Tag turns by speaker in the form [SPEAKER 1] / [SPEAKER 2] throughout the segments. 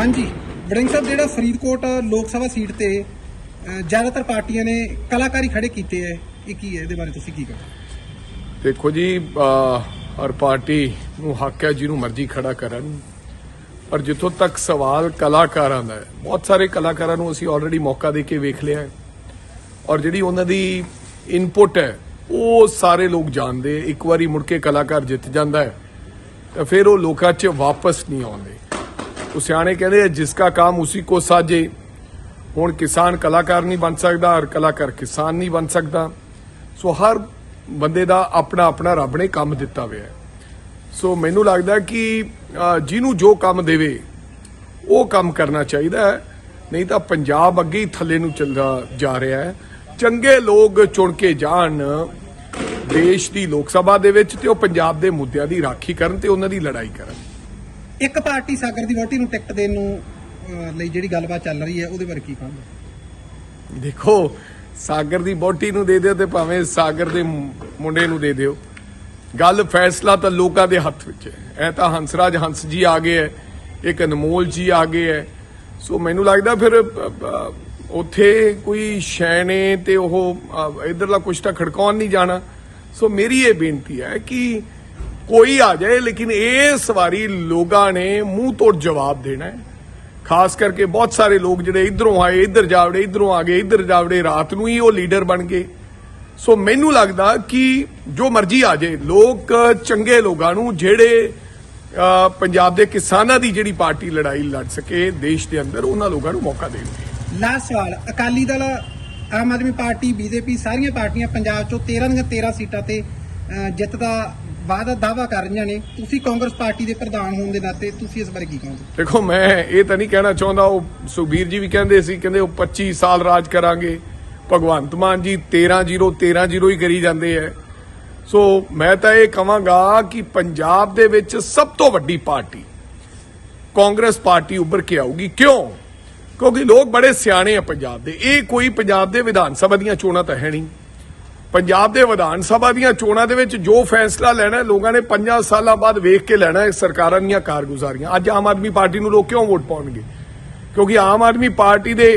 [SPEAKER 1] ਹਾਂਜੀ। ਵੜਿੰਗ ਸਾਹਿਬ, ਜਿਹੜਾ ਫਰੀਦਕੋਟ ਲੋਕ ਸਭਾ ਸੀਟ ਤੇ ਜ਼ਿਆਦਾਤਰ ਪਾਰਟੀਆਂ ਨੇ ਕਲਾਕਾਰੀ ਖੜੇ ਕੀਤੇ ਹੈ ਇਹ ਕੀ ਹੈ ਇਹਦੇ ਬਾਰੇ ਤੁਸੀਂ ਕੀ ਕਹੋ
[SPEAKER 2] ਦੇਖੋ ਜੀ ਅਹ ਹਰ ਪਾਰਟੀ ਨੂੰ ਹੱਕ ਹੈ ਜਿਹਨੂੰ ਮਰਜ਼ੀ ਖੜਾ ਕਰਨ। ਪਰ ਜਿੱਥੋਂ ਤੱਕ ਸਵਾਲ ਕਲਾਕਾਰਾਂ ਦਾ ਹੈ ਬਹੁਤ ਸਾਰੇ ਕਲਾਕਾਰਾਂ ਨੂੰ ਅਸੀਂ ਆਲਰੇਡੀ ਮੌਕਾ ਦੇ ਕੇ ਵੇਖ ਲਿਆ ਹੈ ਔਰ ਜਿਹੜੀ ਉਹਨਾਂ ਦੀ ਇਨਪੁਟ ਹੈ ਉਹ ਸਾਰੇ ਲੋਕ ਜਾਣਦੇ। ਇੱਕ ਵਾਰੀ ਮੁੜ ਕੇ ਕਲਾਕਾਰ ਜਿੱਤ ਜਾਂਦਾ ਹੈ ਤਾਂ ਫਿਰ ਉਹ ਲੋਕਾਂ 'ਚ ਵਾਪਸ ਨਹੀਂ ਆਉਂਦੇ। ਉਹ ਸਿਆਣੇ ਕਹਿੰਦੇ ਜਿਸ ਕਾ ਕੰਮ ਉਸੇ ਕੋ ਸਾਜੇ। ਹੁਣ ਕਿਸਾਨ ਕਲਾਕਾਰ ਨਹੀਂ ਬਣ ਸਕਦਾ ਔਰ ਕਲਾਕਾਰ ਕਿਸਾਨ ਨਹੀਂ ਬਣ ਸਕਦਾ। ਸੋ ਹਰ ਬੰਦੇ ਦਾ ਆਪਣਾ ਆਪਣਾ ਰੱਬ ਨੇ ਕੰਮ ਦਿੱਤਾ ਹੋਇਆ ਹੈ। ਸੋ ਮੈਨੂੰ ਲੱਗਦਾ ਕਿ ਜਿਹਨੂੰ ਜੋ ਕੰਮ ਦੇਵੇ, ਉਹ ਕੰਮ ਕਰਨਾ ਚਾਹੀਦਾ ਹੈ। ਨਹੀਂ ਤਾਂ ਪੰਜਾਬ ਅੱਗੇ ਹੀ ਥੱਲੇ ਨੂੰ ਚੱਲਦਾ ਜਾ ਰਿਹਾ ਹੈ। ਚੰਗੇ ਲੋਕ ਚੁਣ ਕੇ ਜਾਣ, ਦੇਸ਼ ਦੀ ਲੋਕ ਸਭਾ ਦੇ ਵਿੱਚ ਤੇ ਉਹ ਪੰਜਾਬ ਦੇ ਮੁੱਦਿਆਂ ਦੀ ਰਾਖੀ ਕਰਨ ਤੇ ਉਹਨਾਂ ਦੀ ਲੜਾਈ ਕਰਨ।
[SPEAKER 1] ਇੱਕ ਪਾਰਟੀ ਸਾਗਰ ਦੀ ਵੋਟੀ ਨੂੰ ਟਿਕਟ ਦੇਣ ਨੂੰ ਅ, ਲਈ ਜਿਹੜੀ ਗੱਲਬਾਤ ਚੱਲ ਰਹੀ ਹੈ ਉਹਦੇ ਬਾਰੇ ਕੀ ਕਹੋਗੇ?
[SPEAKER 2] ਦੇਖੋ ਸਾਗਰ ਦੀ ਬੋਟੀ ਨੂੰ ਦੇ ਦਿਓ ਤੇ ਭਾਵੇਂ ਸਾਗਰ ਦੇ ਮੁ- ਮੁੰਡੇ ਨੂੰ ਦੇ ਦਿਓ। ਗੱਲ ਫੈਸਲਾ ਤਾਂ ਲੋਕਾਂ ਦੇ ਹੱਥ ਵਿੱਚ ਹੈ। ਐ ਤਾਂ ਹੰਸਰਾਜ ਹੰਸ ਜੀ ਆ ਗਏ ਹੈ ਇੱਕ ਅਨਮੋਲ ਜੀ ਆ ਗਏ ਹੈ। ਸੋ ਮੈਨੂੰ ਲੱਗਦਾ ਫਿਰ ਅ, ਅ, ਉੱਥੇ ਕੋਈ ਸ਼ੈਣੇ ਤੇ ਉਹ ਅ, ਇਧਰਲਾ ਕੁਛ ਤਾਂ ਖੜਕਾਉਣ ਨਹੀਂ ਜਾਣਾ। ਸੋ ਮੇਰੀ ਇਹ ਬੇਨਤੀ ਹੈ ਕਿ ਕੋਈ ਆ ਜਾਏ ਲੇਕਿਨ ਇਸ ਵਾਰੀ ਲੋਕਾਂ ਨੇ ਮੂੰਹ ਤੋੜ ਜਵਾਬ ਦੇਣਾ ਹੈ। ਖਾਸ ਕਰਕੇ ਬਹੁਤ ਸਾਰੇ ਲੋਕ ਜਿਹੜੇ ਇਧਰੋਂ ਆਏ ਇਧਰ ਜਾਵੜੇ ਇਧਰੋਂ ਆ ਗਏ ਇਧਰ ਜਾਵੜੇ ਰਾਤ ਨੂੰ ਹੀ ਉਹ ਲੀਡਰ ਬਣ ਗਏ। ਸੋ ਮੈਨੂੰ ਲੱਗਦਾ ਕਿ ਜੋ ਮਰਜ਼ੀ ਆ ਜਾਏ ਲੋਕ ਚੰਗੇ ਲੋਕਾਂ ਨੂੰ ਜਿਹੜੇ ਪੰਜਾਬ ਦੇ ਕਿਸਾਨਾਂ ਦੀ ਜਿਹੜੀ ਪਾਰਟੀ ਲੜਾਈ ਲੜ ਸਕੇ ਦੇਸ਼ ਦੇ ਅੰਦਰ ਉਹਨਾਂ ਲੋਕਾਂ ਨੂੰ ਮੌਕਾ ਦੇਣਗੇ
[SPEAKER 1] ਲਾਸਟ ਸਵਾਲ ਅਕਾਲੀ ਦਲ ਆਮ ਆਦਮੀ ਪਾਰਟੀ ਬੀਜੇਪੀ ਸਾਰੀਆਂ ਪਾਰਟੀਆਂ ਪੰਜਾਬ ਚੋਂ 13 ਦੀਆਂ 13 ਸੀਟਾਂ ਤੇ ਅ, ਜਿੱਤ ਦਾ ਵਾਅਦਾ ਦਾਵਾ ਕਰ ਰਹੀਆਂ ਨੇ, ਤੁਸੀਂ ਕਾਂਗਰਸ ਪਾਰਟੀ ਦੇ ਪ੍ਰਧਾਨ ਹੋਣ ਦੇ ਨਾਤੇ ਤੁਸੀਂ ਇਸ ਬਾਰੇ ਕੀ ਕਹੋਗੇ?
[SPEAKER 2] ਦੇਖੋ, ਮੈਂ ਇਹ ਤਾਂ ਨਹੀਂ ਕਹਿਣਾ ਚਾਹੁੰਦਾ, ਉਹ ਸੁਖਬੀਰ ਜੀ ਵੀ ਕਹਿੰਦੇ ਸੀ, ਕਹਿੰਦੇ ਉਹ 25 ਸਾਲ ਰਾਜ ਕਰਾਂਗੇ। ਭਗਵੰਤ ਮਾਨ ਜੀ 13 0 13 0 ਹੀ ਕਰੀ ਜਾਂਦੇ ਐ। ਸੋ ਮੈਂ ਤਾਂ ਇਹ ਕਹਾਂਗਾ ਕਿ ਪੰਜਾਬ ਦੇ ਵਿੱਚ ਸਭ ਤੋਂ ਵੱਡੀ ਪਾਰਟੀ ਕਾਂਗਰਸ ਪਾਰਟੀ ਉੱਭਰ ਕੇ ਆਊਗੀ। ਕਿਉਂ? ਕਿਉਂਕਿ ਲੋਕ ਬੜੇ ਸਿਆਣੇ ਆ ਪੰਜਾਬ ਦੇ। ਇਹ ਕੋਈ ਪੰਜਾਬ ਦੇ ਵਿਧਾਨ ਸਭਾ ਦੀਆਂ ਚੋਣਾਂ ਤਾਂ ਹੈ ਨਹੀਂ। ਪੰਜਾਬ ਦੇ ਵਿਧਾਨ ਸਭਾ ਦੀਆਂ ਚੋਣਾਂ ਦੇ ਵਿੱਚ ਜੋ ਫੈਸਲਾ ਲੈਣਾ ਲੋਕਾਂ ਨੇ 5 ਸਾਲਾਂ ਬਾਅਦ ਵੇਖ ਕੇ ਲੈਣਾ ਹੈ, ਸਰਕਾਰਾਂ ਦੀਆਂ ਕਾਰਗੁਜ਼ਾਰੀਆਂ। ਅੱਜ ਆਮ ਆਦਮੀ ਪਾਰਟੀ ਨੂੰ ਲੋਕ ਕਿਉਂ ਵੋਟ ਪਾਉਣਗੇ? ਕਿਉਂਕਿ ਆਮ ਆਦਮੀ ਪਾਰਟੀ ਦੇ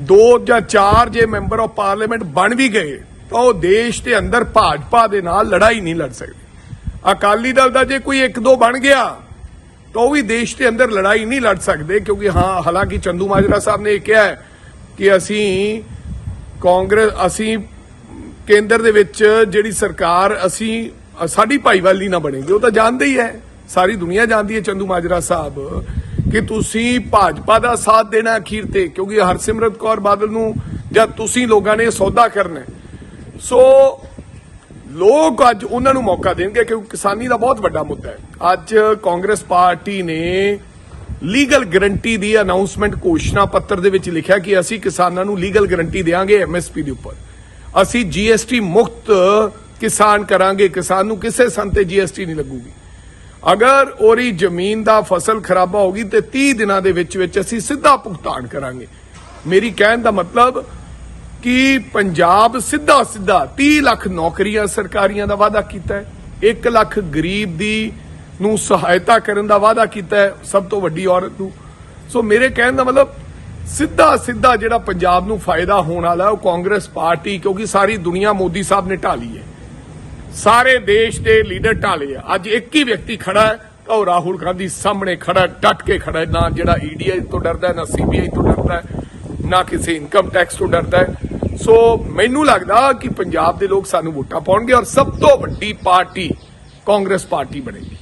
[SPEAKER 2] ਦੋ ਜਾਂ ਚਾਰ ਜੇ ਮੈਂਬਰ ਆਫ ਪਾਰਲੀਮੈਂਟ ਬਣ ਵੀ ਗਏ, ਤਾਂ ਉਹ ਦੇਸ਼ ਦੇ ਅੰਦਰ ਭਾਜਪਾ ਦੇ ਨਾਲ ਲੜਾਈ ਨਹੀਂ ਲੜ ਸਕਦੇ। ਅਕਾਲੀ ਦਲ ਦਾ ਜੇ ਕੋਈ ਇੱਕ ਦੋ ਬਣ ਗਿਆ, ਤਾਂ ਉਹ ਵੀ ਦੇਸ਼ ਦੇ ਅੰਦਰ ਲੜਾਈ ਨਹੀਂ ਲੜ ਸਕਦੇ, ਕਿਉਂਕਿ ਹਾਂ, ਹਾਲਾਂਕਿ ਚੰਦੂ ਮਾਜਰਾ ਸਾਹਿਬ ਨੇ ਇਹ ਕਿਹਾ ਹੈ ਕਿ ਅਸੀਂ ਕਾਂਗਰਸ, ਅਸੀਂ ਕੇਂਦਰ ਦੇ ਵਿੱਚ ਜਿਹੜੀ ਸਰਕਾਰ ਅਸੀਂ ਸਾਡੀ ਭਾਈਵਾਲੀ ਨਾ ਬਣੇਗੀ, ਉਹ ਤਾਂ ਜਾਣਦੇ ਹੀ ਹੈ। ਸਾਰੀ ਦੁਨੀਆ ਜਾਣਦੀ ਹੈ ਚੰਦੂ ਮਾਜਰਾ ਸਾਹਿਬ, ਕਿ ਤੁਸੀਂ ਭਾਜਪਾ ਦਾ ਸਾਥ ਦੇਣਾ ਅਖੀਰ ਤੇ, ਕਿਉਂਕਿ ਹਰਸਿਮਰਤ ਕੌਰ ਬਾਦਲ ਨੂੰ ਜਾਂ ਤੁਸੀਂ ਲੋਕਾਂ ਨੇ ਸੌਦਾ ਕਰਨਾ ਸੋ, ਲੋਕ ਅੱਜ ਉਹਨਾਂ ਨੂੰ ਮੌਕਾ ਦੇਣਗੇ, ਕਿਉਂਕਿ ਕਿਸਾਨੀ ਦਾ ਬਹੁਤ ਵੱਡਾ ਮੁੱਦਾ ਹੈ। ਅੱਜ ਕਾਂਗਰਸ ਪਾਰਟੀ ਨੇ ਲੀਗਲ ਗਰੰਟੀ ਦੀ ਅਨਾਉਂਸਮੈਂਟ ਘੋਸ਼ਣਾ ਪੱਤਰ ਦੇ ਵਿੱਚ ਲਿਖਿਆ ਕਿ ਅਸੀਂ ਕਿਸਾਨਾਂ ਨੂੰ ਲੀਗਲ ਗਰੰਟੀ ਦੇਵਾਂਗੇ ਐਮਐਸਪੀ ਦੇ ਉੱਪਰ। ਅਸੀਂ ਜੀਐਸਟੀ ਮੁਕਤ ਕਿਸਾਨ ਕਰਾਂਗੇ, ਕਿਸਾਨ ਨੂੰ ਕਿਸੇ ਸੰਤ ਤੇ ਜੀਐਸਟੀ ਨਹੀਂ ਲੱਗੂਗੀ। ਅਗਰ ਉਹਦੀ ਜ਼ਮੀਨ ਦਾ ਫਸਲ ਖਰਾਬਾ ਹੋਗੀ ਤੇ 30 ਦਿਨਾਂ ਦੇ ਵਿੱਚ ਵਿੱਚ ਅਸੀਂ ਸਿੱਧਾ ਭੁਗਤਾਨ ਕਰਾਂਗੇ। ਮੇਰੀ ਕਹਿਣ ਦਾ ਮਤਲਬ ਕਿ ਪੰਜਾਬ ਸਿੱਧਾ ਸਿੱਧਾ 30 ਲੱਖ ਨੌਕਰੀਆਂ ਸਰਕਾਰੀਆਂ ਦਾ ਵਾਅਦਾ ਕੀਤਾ ਹੈ 1 ਲੱਖ ਗਰੀਬ ਦੀ ਨੂੰ ਸਹਾਇਤਾ ਕਰਨ ਦਾ ਵਾਅਦਾ ਕੀਤਾ ਹੈ, ਸਭ ਤੋਂ ਵੱਡੀ ਔਰਤ ਨੂੰ। ਸੋ ਮੇਰੇ ਕਹਿਣ ਦਾ ਮਤਲਬ ਸਿੱਧਾ ਸਿੱਧਾ ਜਿਹੜਾ ਪੰਜਾਬ ਨੂੰ ਫਾਇਦਾ ਹੋਣ ਵਾਲਾ ਉਹ ਕਾਂਗਰਸ ਪਾਰਟੀ ਕਿਉਂਕਿ ਸਾਰੀ ਦੁਨੀਆ ਮੋਦੀ ਸਾਹਿਬ ਨੇ ਢਾਲੀ ਹੈ। ਸਾਰੇ ਦੇਸ਼ ਦੇ ਲੀਡਰ ਢਾਲੇ ਆ। ਅੱਜ ਇੱਕ ਹੀ ਵਿਅਕਤੀ ਖੜਾ ਹੈ ਉਹ ਰਾਹੁਲ ਗਾਂਧੀ ਸਾਹਮਣੇ ਖੜਾ ਹੈ, ਡਟ ਕੇ ਖੜਾ ਨਾ ਜਿਹੜਾ ਈਡੀਆਈ ਤੋਂ ਡਰਦਾ ਹੈ, ਨਾ ਸੀਬੀਆਈ ਤੋਂ ਡਰਦਾ ਨਾ ਕਿਸੇ ਇਨਕਮ ਟੈਕਸ ਤੋਂ ਡਰਦਾ ਸੋ ਮੈਨੂੰ ਲੱਗਦਾ ਕਿ ਪੰਜਾਬ ਦੇ ਲੋਕ ਸਾਨੂੰ ਵੋਟਾਂ ਪਾਉਣਗੇ ਔਰ ਸਭ ਤੋਂ ਵੱਡੀ ਪਾਰਟੀ ਕਾਂਗਰਸ ਪਾਰਟੀ ਬਣੇਗੀ।